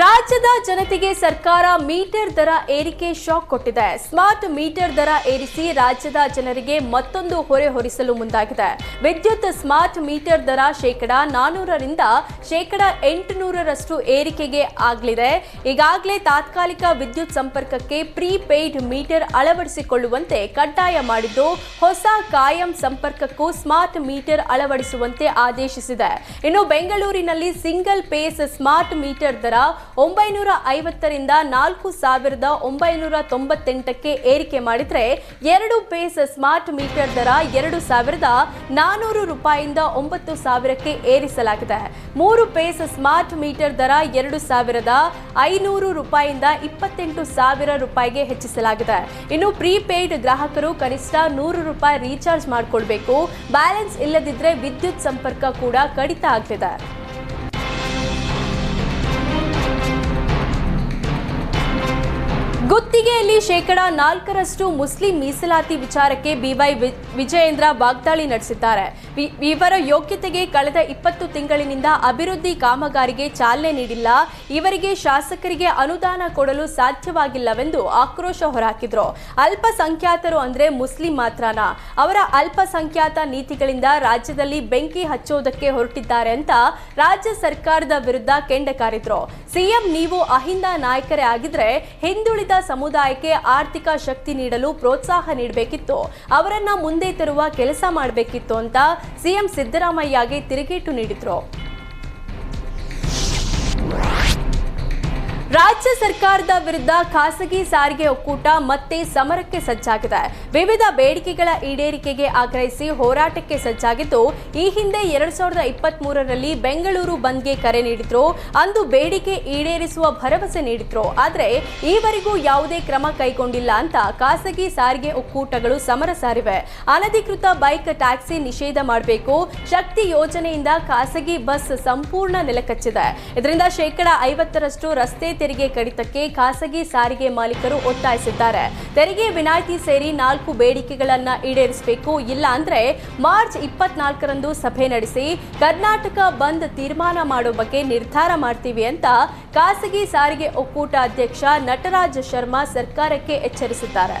ರಾಜ್ಯದ ಜನತೆಗೆ ಸರ್ಕಾರ ಮೀಟರ್ ದರ ಏರಿಕೆ ಶಾಕ್ ಕೊಟ್ಟಿದೆ. ಸ್ಮಾರ್ಟ್ ಮೀಟರ್ ದರ ಏರಿಸಿ ರಾಜ್ಯದ ಜನರಿಗೆ ಮತ್ತೊಂದು ಹೊರೆ ಹೊರಿಸಲು ಮುಂದಾಗಿದೆ. ವಿದ್ಯುತ್ ಸ್ಮಾರ್ಟ್ ಮೀಟರ್ ದರ ಶೇಕಡ ನಾನೂರರಿಂದ ಶೇಕಡ ಎಂಟುನೂರರಷ್ಟು ಏರಿಕೆಗೆ ಆಗಲಿದೆ. ಈಗಾಗಲೇ ತಾತ್ಕಾಲಿಕ ವಿದ್ಯುತ್ ಸಂಪರ್ಕಕ್ಕೆ ಪ್ರೀಪೇಯ್ಡ್ ಮೀಟರ್ ಅಳವಡಿಸಿಕೊಳ್ಳುವಂತೆ ಕಡ್ಡಾಯ ಮಾಡಿದ್ದು, ಹೊಸ ಕಾಯಂ ಸಂಪರ್ಕಕ್ಕೂ ಸ್ಮಾರ್ಟ್ ಮೀಟರ್ ಅಳವಡಿಸುವಂತೆ ಆದೇಶಿಸಿದೆ. ಇನ್ನು ಬೆಂಗಳೂರಿನಲ್ಲಿ ಸಿಂಗಲ್ ಪೇಸ್ ಸ್ಮಾರ್ಟ್ ಮೀಟರ್ ದರ ಒಂಬೈನೂರ ಐವತ್ತರಿಂದ ನಾಲ್ಕು ಸಾವಿರದ ಒಂಬೈನೂರ ತೊಂಬತ್ತೆಂಟಕ್ಕೆ ಏರಿಕೆ ಮಾಡಿದರೆ ಎರಡು ಪೇಸ್ ಸ್ಮಾರ್ಟ್ ಮೀಟರ್ ದರ ಎರಡು ಸಾವಿರದ ನಾನೂರು ರೂಪಾಯಿಂದ ಒಂಬತ್ತು ಸಾವಿರಕ್ಕೆ ಏರಿಸಲಾಗಿದೆ. ಮೂರು ಪೇಸ್ ಸ್ಮಾರ್ಟ್ ಮೀಟರ್ ದರ ಎರಡು ಸಾವಿರದ ಐನೂರು ರೂಪಾಯಿಂದ ಇಪ್ಪತ್ತೆಂಟು ಸಾವಿರ ರೂಪಾಯಿಗೆ ಹೆಚ್ಚಿಸಲಾಗಿದೆ. ಇನ್ನು ಪ್ರೀಪೇಯ್ಡ್ ಗ್ರಾಹಕರು ಕನಿಷ್ಠ ನೂರು ರೂಪಾಯಿ ರೀಚಾರ್ಜ್ ಮಾಡಿಕೊಳ್ಬೇಕು. ಬ್ಯಾಲೆನ್ಸ್ ಇಲ್ಲದಿದ್ರೆ ವಿದ್ಯುತ್ ಸಂಪರ್ಕ ಕೂಡ ಕಡಿತ ಆಗಲಿದೆ ಗುತ್ತಿಗೆಯಲ್ಲಿ ಶೇಕಡ ನಾಲ್ಕರಷ್ಟು ಮುಸ್ಲಿಂ ಮೀಸಲಾತಿ ವಿಚಾರಕ್ಕೆ ಬಿವೈ ವಿಜಯೇಂದ್ರ ವಾಗ್ದಾಳಿ ನಡೆಸಿದ್ದಾರೆ. ಇವರ ಯೋಗ್ಯತೆಗೆ ಕಳೆದ ಇಪ್ಪತ್ತು ತಿಂಗಳಿನಿಂದ ಅಭಿವೃದ್ಧಿ ಕಾಮಗಾರಿಗೆ ಚಾಲನೆ ನೀಡಿಲ್ಲ. ಇವರಿಗೆ ಶಾಸಕರಿಗೆ ಅನುದಾನ ಕೊಡಲು ಸಾಧ್ಯವಾಗಿಲ್ಲವೆಂದು ಆಕ್ರೋಶ ಹೊರಹಾಕಿದ್ರು. ಅಲ್ಪಸಂಖ್ಯಾತರು ಅಂದ್ರೆ ಮುಸ್ಲಿಂ ಮಾತ್ರನಾ? ಅವರ ಅಲ್ಪಸಂಖ್ಯಾತ ನೀತಿಗಳಿಂದ ರಾಜ್ಯದಲ್ಲಿ ಬೆಂಕಿ ಹಚ್ಚೋದಕ್ಕೆ ಹೊರಟಿದ್ದಾರೆ ಅಂತ ರಾಜ್ಯ ಸರ್ಕಾರದ ವಿರುದ್ಧ ಕೆಂಡ ಕಾರಿದ್ರು. ಸಿಎಂ ನೀವು ಅಹಿಂದ ನಾಯಕರೇ ಆಗಿದ್ರೆ ಹಿಂದುಳಿದ ಸಮುದಾಯಕ್ಕೆ ಆರ್ಥಿಕ ಶಕ್ತಿ ನೀಡಲು ಪ್ರೋತ್ಸಾಹ ನೀಡಬೇಕಿತ್ತು. ಅವರನ್ನ ಮುಂದೆ ತರುವ ಕೆಲಸ ಮಾಡಬೇಕಿತ್ತು ಅಂತ ಸಿಎಂ ಸಿದ್ದರಾಮಯ್ಯಗೆ ತಿರುಗೇಟು ನೀಡಿದ್ರು. ರಾಜ್ಯ ಸರ್ಕಾರದ ವಿರುದ್ಧ ಖಾಸಗಿ ಸಾರಿಗೆ ಒಕ್ಕೂಟ ಮತ್ತೆ ಸಮರಕ್ಕೆ ಸಜ್ಜಾಗಿದೆ. ವಿವಿಧ ಬೇಡಿಕೆಗಳ ಈಡೇರಿಕೆಗೆ ಆಗ್ರಹಿಸಿ ಹೋರಾಟಕ್ಕೆ ಸಜ್ಜಾಗಿದ್ದು, ಈ ಹಿಂದೆ ಎರಡ್ ಸಾವಿರದ ಇಪ್ಪತ್ತ್ ಬೆಂಗಳೂರು ಬಂದ್ಗೆ ಕರೆ ನೀಡಿದ್ರು. ಅಂದು ಬೇಡಿಕೆ ಈಡೇರಿಸುವ ಭರವಸೆ ನೀಡಿದ್ರು. ಆದರೆ, ಈವರೆಗೂ ಯಾವುದೇ ಕ್ರಮ ಕೈಗೊಂಡಿಲ್ಲ ಅಂತ ಖಾಸಗಿ ಸಾರಿಗೆ ಒಕ್ಕೂಟಗಳು ಸಮರ ಸಾರಿವೆ. ಅನಧಿಕೃತ ಬೈಕ್, ಟ್ಯಾಕ್ಸಿ ನಿಷೇಧ ಮಾಡಬೇಕು. ಶಕ್ತಿ ಯೋಜನೆಯಿಂದ ಖಾಸಗಿ ಬಸ್ ಸಂಪೂರ್ಣ ನೆಲಕಚ್ಚಿದೆ. ಇದರಿಂದ ಶೇಕಡಾ ಐವತ್ತರಷ್ಟು ರಸ್ತೆ ತೆರಿಗೆ ಕಡಿತಕ್ಕೆ ಖಾಸಗಿ ಸಾರಿಗೆ ಮಾಲೀಕರು ಒತ್ತಾಯಿಸಿದ್ದಾರೆ. ತೆರಿಗೆ ವಿನಾಯಿತಿ ಸೇರಿ ನಾಲ್ಕು ಬೇಡಿಕೆಗಳನ್ನ ಈಡೇರಿಸಬೇಕು. ಇಲ್ಲ ಅಂದ್ರೆ ಮಾರ್ಚ್ ಇಪ್ಪತ್ನಾಲ್ಕರಂದು ಸಭೆ ನಡೆಸಿ ಕರ್ನಾಟಕ ಬಂದ್ ತೀರ್ಮಾನ ಮಾಡೋ ಬಗ್ಗೆ ನಿರ್ಧಾರ ಮಾಡ್ತೀವಿ ಅಂತ ಖಾಸಗಿ ಸಾರಿಗೆ ಒಕ್ಕೂಟ ಅಧ್ಯಕ್ಷ ನಟರಾಜ್ ಶರ್ಮಾ ಸರ್ಕಾರಕ್ಕೆ ಎಚ್ಚರಿಸಿದ್ದಾರೆ.